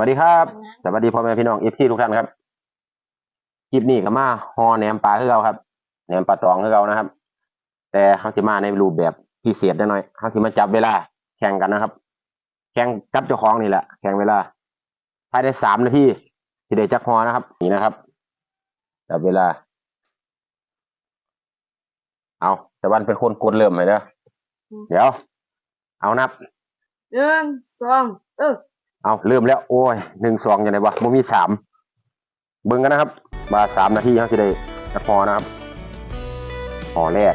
วัสดีครับ สวัสดีพ่อแม่พี่น้องเอฟซีทุกท่านครับ คลิปนี้ก็มาฮอแหนมปลาคือเราครับแหนมปลาตองคือเรานะครับ แต่เขาสิมาในรูปแบบพิเศษได้หน่อยเขาสิมาจับเวลาแข่งกันนะครับ แข่งกับเจ้าของนี่แหละ แข่งเวลา ภายในสามนาทีสิเดจักฮอนะครับ นี่นะครับจับเวลา เอาแต่วันเป็นคนกดเริ่มเลยเด้อเดี๋ยว เอานับหนึ่งสองเออ เอาเริ่มแล้ว โอ้ยหนึ่งสองอยังไงวะบ่มีสามเบิ่งกันนะครับมาสามนาทีเขาสิได้จะพอนะครับพอแรก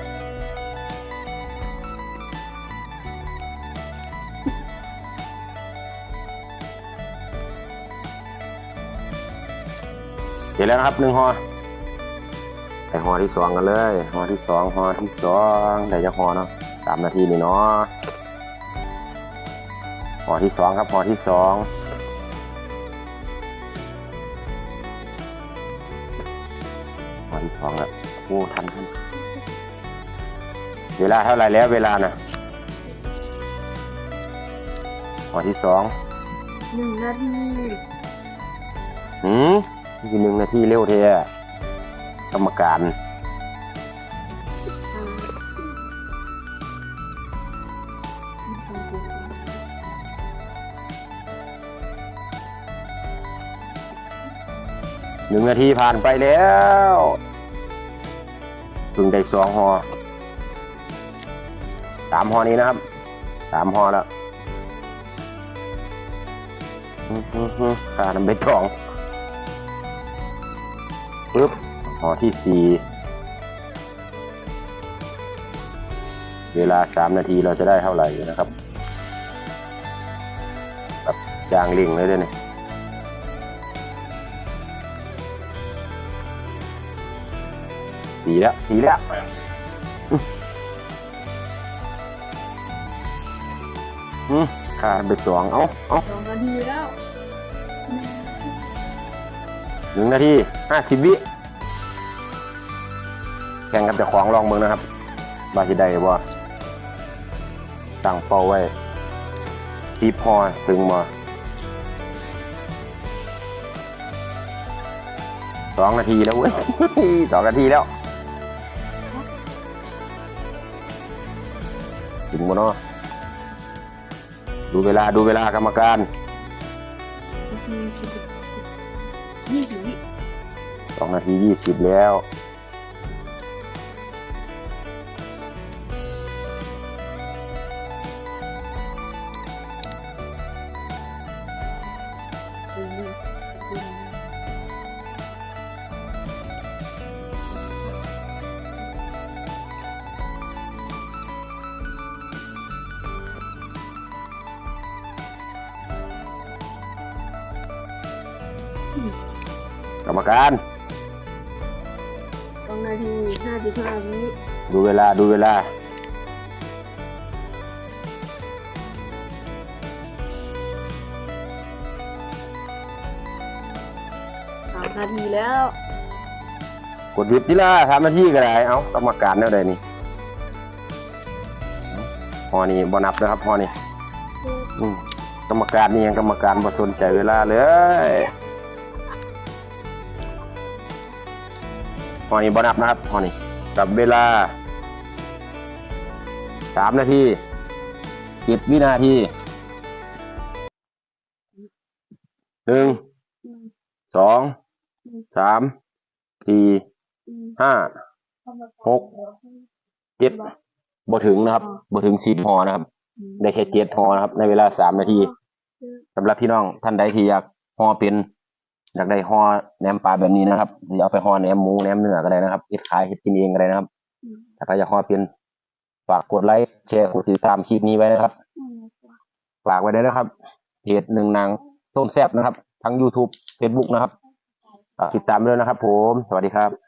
เสร็จแล้วนะครับหนึ่งหอไปหอที่สองกันเลยหอที่สองหอที่สองได้จะหอเนาะสามนาทีนี่เนาะ หอที่สองครับหอที่สองหอที่สองแล้วโอ้ทันทันเวลาเท่าไหรแล้วเวลาน่ะหอที่สองหนึ่งนาทีหืมอีกหนึ่งนาทีเร็วเทอะกรรมการ หนึ่งนาทีผ่านไปแล้วเพิ่งได้สองหอสามหอนี้นะครับสามหอแล้วอือหือขาน้ำเบ็ดทองปึ๊บหอที่สี่เวลาสามนาทีเราจะได้เท่าไหร่นะครับแบบจางลิงเลยด้วยเนี่ย สีแล้วสีแล้วอืมอืมขาดไปสองเอาเอาสองนาทีแล้วหนึ่งนาทีห้าสิบวิแข่งกับเจ้าของลองเมืองนะครับบาสิได้บ่ตั้งเป้าไว้ทีพอถึงบ่สองนาทีแล้วเว้ยสองนาทีแล้ว ถึงบ่เนาะดูเวลาดูเวลากรรมการนาทีสิบยี่สิบวิสองนาทียี่สิบแล้วหนึ่ กรรมการ สองนาทีห้าสิบห้าวิดูเวลาดูเวลา สามนาทีแล้วกดหยุดนี่ละสามนาทีก็ได้ เอากรรมการแนวใดนี่พอนี่บนับนะครับพอนี่อืมกรรมการนี่ยังกรรมการบ่สนใจเวลาเลย พอนี่บนับนะครับพอนี่กับเวลาสามนาทีเจ็ดวินาทีหนึ่งสองสามสี่ห้าหกเจ็ดบ่ถึงนะครับบ่ถึงสิบหอนะครับ ได้แค่เจ็ดหอนะครับ ในเวลาสามนาทีสำหรับพี่น้องท่านใดที่อยากหอเป็น อยากได้หอแหนมปลาแบบนี้นะครับหรือเอาไปหอแหนมหมูแหนมเนื้อก็ได้นะครับเฮ็ดขายเฮ็ดกินเองก็ได้นะครับถ้าใครอยากหอเป็นฝากกดไลค์แชร์กดติดตามคลิปนี้ไว้นะครับฝากไว้ด้วยนะครับเพจหนึ่งนางต้มแซบนะครับ ทั้ง YouTube Facebook นะครับฝากติดตามด้วยนะครับ ผม สวัสดีครับ